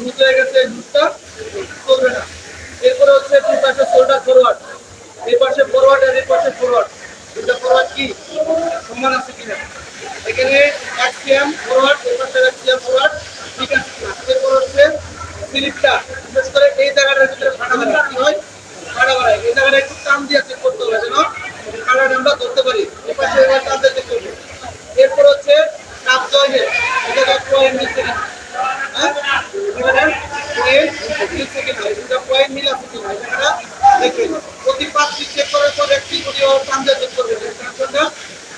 Loose হয়ে গেছে লুজটা চলবে না। এরপরে হচ্ছে দুই পাশে শোল্ডার ফরওয়ার্ড এই পাশে ফরওয়ার্ড আর এই পাশে ফরওয়ার্ড দুটা ফরওয়ার্ড কি? সমান আছে কিনা? এখানে অ্যাক্সিয়াম ফরওয়ার্ড এই পাশে অ্যাক্সিয়াম ফরওয়ার্ড ঠিক আছে এরপর হচ্ছে স্লিপটা। বিশেষ করে এই জায়গাটার ভিতরে ফাটা বাড়ায়। কি হয়? ফাটা বাড়ায়। এই জায়গাটা একটু টান দিয়ে চেক করতে হবে যেন। ফাটাটা আমরা ধরতে পারি এই পাশে এবার টান দিয়ে চেক করব এরপর হচ্ছে কাপ জয়েন্ট এটা কাপ জয়েন্ট নিচ্ছে কিনা হ্যাঁ এবারে পয়েন্ট নিচ্ছে কিনা এটা পয়েন্ট মিল আছে কিনা এটা দেখবেন প্রতি পাঁচ পিস চেক করার পর একটি করে ওর টানতে চেক করবেন টেনশনটা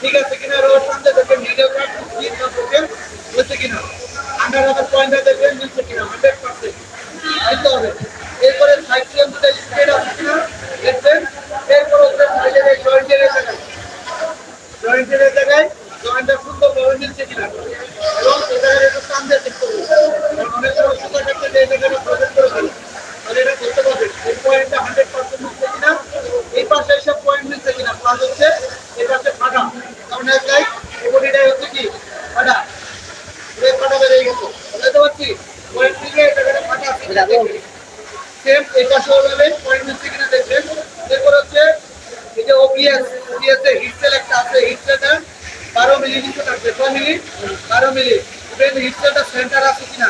ঠিক আছে কিনা ওর টানতে দেখবেন মিডিয়াম কাপ ঠিক আছে হচ্ছে কিনা? আন্ডার আদার পয়েন্টটা দেখবেন মিলছে কিনা? হান্ড্রেড পার্সেন্ট দিতে হবে। এরপরে সিএম দুটা স্প্রেড আছে কিনা? দেখবেন এরপর হচ্ছে এই জয়েন্টের জায়গায়। জয়েন্টের জায়গায় জয়েন্টটা সুন্দরভাবে মিলছে কিনা? এবং জায়গায় একটু টান দিয়ে চেক করবেন অনেক সময় সুন্দর যে এই জায়গাটা প্রজেক্ট করে ফেলে তাহলে এটা করতে পারবেন এই পয়েন্টটা হান্ড্রেড পার্সেন্ট মিলছে কিনা এই পাশে এইসব পয়েন্ট মিলছে কিনা প্লাস হচ্ছে এই পাশে ফাটা হচ্ছে কি? ফাটা ফাটা বেরিয়ে গেছে। বুঝতে পারছি? পয়েন্ট থেকে জায়গাটা ফাটা আছে। সেম এই পাশে ওভাবে পয়েন্ট মিলছে কিনা দেখবেন। এরপর হচ্ছে এই যে ওপিএস ওপিএস হিটসেল একটা আছে। হিটসেলটা বারো মিলি নিচে থাকবে। কয় মিলি বারো মিলি ইভেন হিটসেলটা সেন্টার আছে কিনা?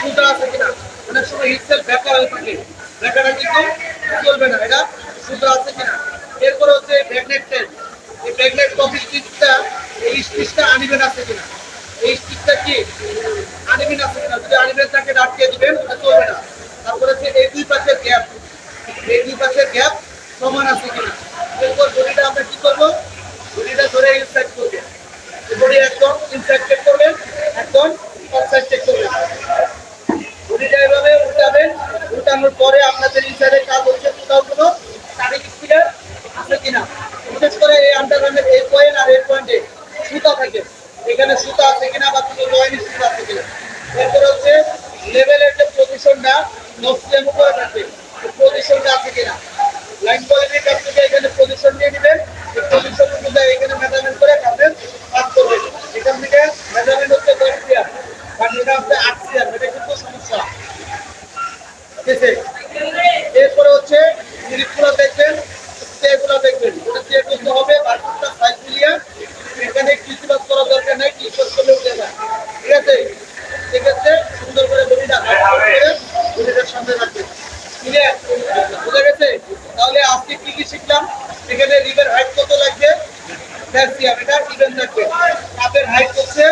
সুতা আছে কিনা? অনেক সময় হিটসেল বেকা হয়ে থাকে। কিন্তু চলবে না। এটা সুতা আছে কিনা? এরপর হচ্ছে ব্যাগনেট টেন এই ব্যাগনেট কপি স্টিচটা এই স্টিচটা আনিবেন আছে কিনা? এই স্টিচটা কি? আনিবেন আছে কিনা? যদি আনিবেন, তাকে আটকে দিবেন, ওটা চলবে না। তারপরে হচ্ছে এই দুই পাশের গ্যাপ এই দুই পাশের গ্যাপ সমান আছে কিনা? এরপর বডিটা আমরা কি বডিটা ধরে ইনসাইড করব। বডি একদম ইনসাইড চেক করবেন, একদম আউটসাইড চেক করবেন। বডিটা এভাবে উল্টাবেন, উল্টানোর পরে আপনাদের ইনসাইডে কাজ হচ্ছে কোথাও কোনো তারিখ ক্লিয়ার আছে কিনা বিশেষ করে এই আন্ডারগ্রাউন্ডের এই পয়েন্ট আর এই পয়েন্টে সুতা থাকে। এখানে সুতা আছে কিনা বা কোনো জয়েন্ট সুতা আছে কিনা। এরপর হচ্ছে লেভেলের যে পজিশনটা নকশিয়ার উপরে থাকবে পজিশনটা আছে কিনা। লাইন কোয়ালিটির কাছ থেকে এখানে পজিশন নিয়ে নেবেন অনুযায়ী এখানে মেজারমেন্ট করে কাপড়ের কাজ করবেন। এখান থেকে মেজারমেন্ট হচ্ছে দশ কারণ এটা হচ্ছে আট এটা কিন্তু সমস্যা। এরপরে হচ্ছে জিনিসগুলো দেখবেন এগুলো দেখবেন ওটা চেক করতে হবে বারকোডটা সাইজ মিলিয়ে এখানে কিছু কাজ করার দরকার নাই কি কাজ করলে উঠে যায় ঠিক আছে সেক্ষেত্রে সুন্দর করে বডিটা হাত করে বডিটার সামনে রাখবেন ক্লিয়ার বুঝা গেছে? তাহলে আজকে কি কি শিখলাম? এখানে রিভের হাইট কত লাগবে? ক্যালসিয়াম এটা ইভেন থাকবে কাপের হাইট হচ্ছে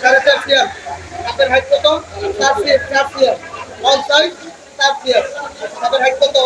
সাড়ে চার সিয়ার কাপের হাইট কত চার সিয়ার চার সিয়ার অল সাইড চার সিয়ার হাইট কত